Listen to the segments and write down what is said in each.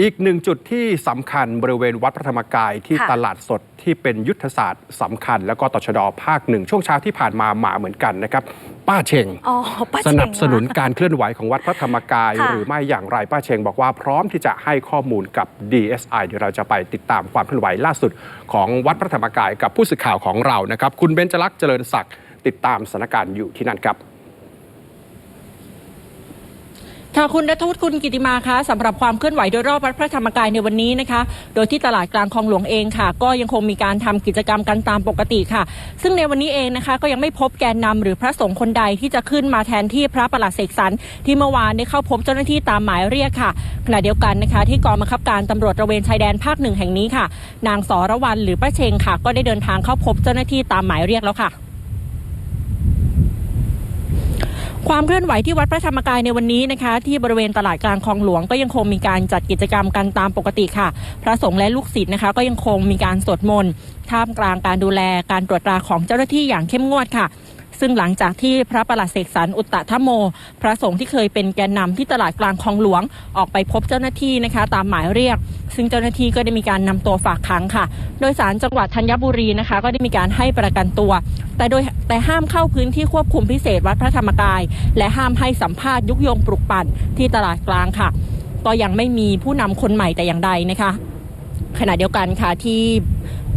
อีกหนึ่งจุดที่สำคัญบริเวณวัดพระธรรมกายที่ค่ะตลาดสดที่เป็นยุทธศาสตร์สำคัญ แล้วก็ตชดภาคหนึ่งช่วงเช้าที่ผ่านมามาเหมือนกันนะครับป้าเชงอ๋อป้าสเชงนับสนุนมาการเคลื่อนไหวของวัดพระธรรมกายค่ะหรือไม่อย่างไรป้าเชงบอกว่าพร้อมที่จะให้ข้อมูลกับ DSI เดี๋ยวเราจะไปติดตามความเคลื่อนไหวล่าสุด ของวัดพระธรรมกายกับผู้สื่อข่าวของเรานะครับคุณเบญจลักษณ์เจริญศักดิ์ติดตามสถานการณ์อยู่ที่นั่นครับ ค่ะคุณรัฐวุฒิคุณกิติมาคะสำหรับความเคลื่อนไหวโดยรอบวัดพระธรรมกายในวันนี้นะคะ โดยที่ตลาดกลางคลองหลวงเองค่ะ ก็ยังคงมีการทำกิจกรรมกันตามปกติค่ะ ซึ่งในวันนี้เองนะคะ ก็ยังไม่พบแกนนำหรือพระสงฆ์คนใดที่จะขึ้นมาแทนที่พระประหลัดเสกสรรที่เมื่อวานได้เข้าพบเจ้าหน้าที่ตามหมายเรียกค่ะขณะเดียวกันนะคะ ที่กองบังคับการตำรวจระเวนชายแดนภาคหนึ่งแห่งนี้ค่ะ นางสรวรรณหรือป้าเชงค่ะ ก็ได้เดินทางเข้าพบเจ้าหน้าที่ตามหมายเรียกแล้วค่ะ ความเคลื่อนไหวที่วัดพระธรรมกายในวันนี้นะคะ ที่บริเวณตลาดกลางคลองหลวงก็ยังคงมีการจัดกิจกรรมกันตามปกติค่ะ พระสงฆ์และลูกศิษย์นะคะ ก็ยังคงมีการสวดมนต์ท่ามกลางการดูแลการตรวจตราของเจ้าหน้าที่อย่างเข้มงวดค่ะ ซึ่งหลังจากที่พระประหลัดเสกสรรอุตตะทโม พระสงฆ์ที่เคยเป็นแกนนำที่ตลาดกลางคลองหลวงออกไปพบเจ้าหน้าที่นะคะ ตามหมายเรียก ซึ่งเจ้าหน้าที่ก็ได้มีการนำตัวฝากขังค่ะ โดยสารจังหวัดธัญบุรีนะคะ ก็ได้มีการให้ประกันตัว แต่โดยแต่ห้ามเข้าพื้นที่ควบคุมพิเศษวัดพระธรรมกาย และห้ามให้สัมภาษณ์ยุยงปลุกปั่นที่ตลาดกลางค่ะ ก็ยังไม่มีผู้นำคนใหม่แต่อย่างใดนะคะ ขณะเดียวกันค่ะที่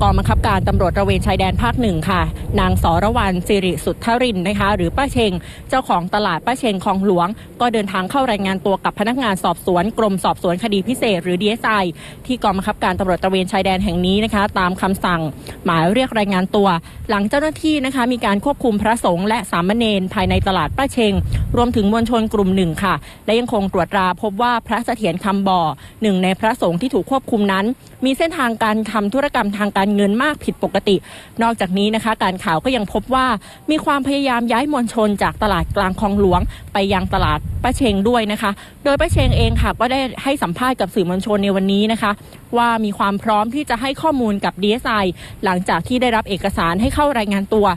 กองบังคับการตำรวจตระเวนชายแดนภาคหนึ่งค่ะ นางสรวรรณสิริสุทธรินนะคะ หรือป้าเชง เจ้าของตลาดป้าเชงคลองหลวง ก็เดินทางเข้ารายงานตัวกับพนักงานสอบสวน กรมสอบสวนคดีพิเศษ หรือ DSI ที่กองบังคับการตำรวจตระเวนชายแดนแห่งนี้นะคะ ตามคำสั่ง หมายเรียกรายงานตัว หลังเจ้าหน้าที่นะคะ มีการควบคุมพระสงฆ์และสามเณรภายในตลาดป้าเชง รวมถึงมวลชนกลุ่มหนึ่งค่ะ และยังคงตรวจตราพบว่าพระเสถียรคำบ่อหนึ่งในพระสงฆ์ที่ถูกควบคุมนั้น มีเส้นทางการทำธุรกรรมทางการการเงินมากผิดปกติ นอกจากนี้นะคะ การข่าวก็ยังพบว่ามีความพยายามย้ายมวลชนจากตลาดกลางคลองหลวง ไปยังตลาดป้าเชงด้วยนะคะ โดยป้าเชงเองค่ะก็ได้ให้สัมภาษณ์กับสื่อมวลชนในวันนี้นะคะ ว่ามีความพร้อมที่จะให้ข้อมูลกับ DSI หลังจากที่ได้รับเอกสารให้เข้ารายงานตัว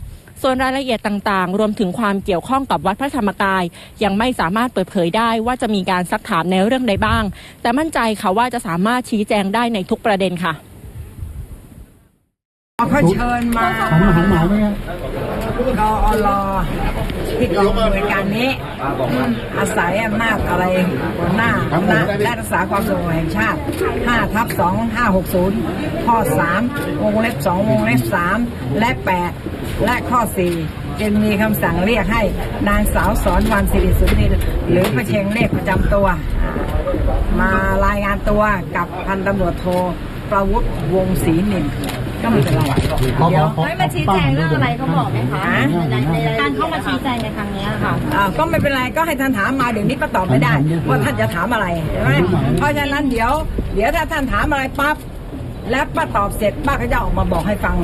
ส่วนรายละเอียดต่างๆ รวมถึงความเกี่ยวข้องกับวัดพระธรรมกาย ยังไม่สามารถเปิดเผยได้ว่าจะมีการซักถามในเรื่องใดบ้าง แต่มั่นใจค่ะว่าจะสามารถชี้แจงได้ในทุกประเด็นค่ะ เขาเชิญมาหันมาหันมาไหมครับกอรที่กองบริการนี้ อาศัยอำนาจอะไรหัวหน้าอำนาจและรักษาความสงบแห่งชาติ 5 ทับ 2560 ข้อ 3 วงเล็บ 2 วงเล็บ 3 และ 8 และข้อ 4 จึงมีคำสั่งเรียกให้นางสาวสอนวันสิริสุนทรหรือพระเชงเลขประจำตัว มารายงานตัวกับพันตำรวจโทประวุฒิวงศรีนิน ก็ไม่เป็นไรขอเดี๋ยวขอไม่มาชี้แจงเรื่องอะไรเขาบอกไหมคะฮะในในการเข้ามาชี้แจงในครั้งนี้ค่ะ อ่าก็ไม่เป็นไรก็ให้ท่านถามมาเดี๋ยวนี้ก็ตอบไม่ได้ว่าท่านจะถามอะไรใช่ไหมเพราะฉะนั้นเดี๋ยว เดี๋ยวถ้าท่านถามอะไรปั๊บแล้วป้าตอบเสร็จป้าก็จะออกมาบอกให้ฟัง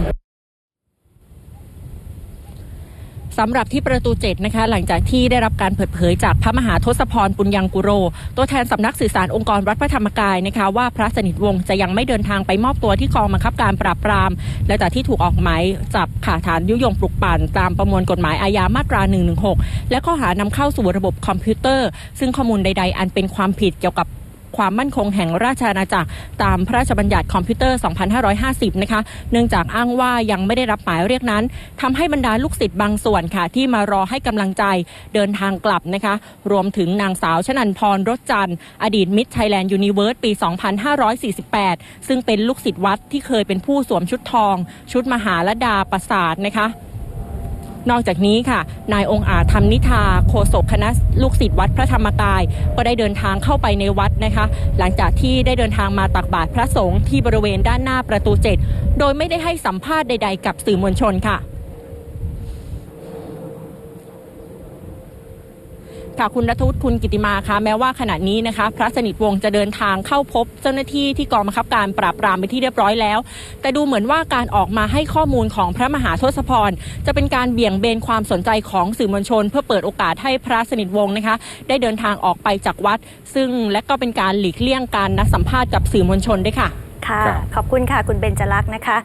สำหรับที่ประตู7นะคะ หลังจากที่ได้รับการเปิดเผยจากพระมหาทศพรปุญญังกุโร ตัวแทนสำนักสื่อสารองค์กรวัดพระธรรมกายนะคะ ว่าพระสนิทวงศ์จะยังไม่เดินทางไปมอบตัวที่กองบังคับการปราบปราม และจากที่ถูกออกหมายจับข่าฐานยุยงปลุกปั่น ตามประมวลกฎหมายอาญามาตรา 116 และข้อหานำเข้าสู่ระบบคอมพิวเตอร์ ซึ่งข้อมูลใด ๆ อันเป็นความผิดเกี่ยวกับ ความมั่นคงแห่งราชอาณาจักร ตามพระราชบัญญัติคอมพิวเตอร์ 2550 นะคะ เนื่องจากอ้างว่ายังไม่ได้รับหมายเรียกนั้นทำให้บรรดาลูกศิษย์บางส่วนค่ะ ที่มารอให้กำลังใจเดินทางกลับนะคะ รวมถึงนางสาวชนันพรรถจันทร์อดีตมิตรไทยแลนด์ยูนิเวิร์สปี 2548 ซึ่งเป็นลูกศิษย์วัดที่เคยเป็นผู้สวมชุดทอง ชุดมหาลดาประสาทนะคะ นอกจากนี้ค่ะ นายองค์อาจธรรมนิธาโฆษกคณะลูกศิษย์วัดพระธรรมกาย ก็ได้เดินทางเข้าไปในวัดนะคะ หลังจากที่ได้เดินทางมาตักบาตรพระสงฆ์ที่บริเวณด้านหน้าประตูเจดโดยไม่ได้ให้สัมภาษณ์ใด ๆ กับสื่อมวลชนค่ะ ค่ะคุณรัฐวุฒิคุณกิติมาคะแม้ว่าขณะนี้นะคะ พระสนิทวงศ์จะเดินทางเข้าพบเจ้าหน้าที่ที่กองบังคับการปราบปรามไปนที่เรียบร้อยแล้ว แต่ดูเหมือนว่าการออกมาให้ข้อมูลของพระมหาทศพร จะเป็นการเบี่ยงเบนความสนใจของสื่อมวลชน เพื่อเปิดโอกาสให้พระสนิทวงศ์นะคะ ได้เดินทางออกไปจากวัด ซึ่งและก็เป็นการหลีกเลี่ยงการนัดสัมภาษณ์กับสื่อมวลชนด้วยค่ะ ค่ะครับขอบคุณค่ะคุณเบญจลักษณ์นะคะ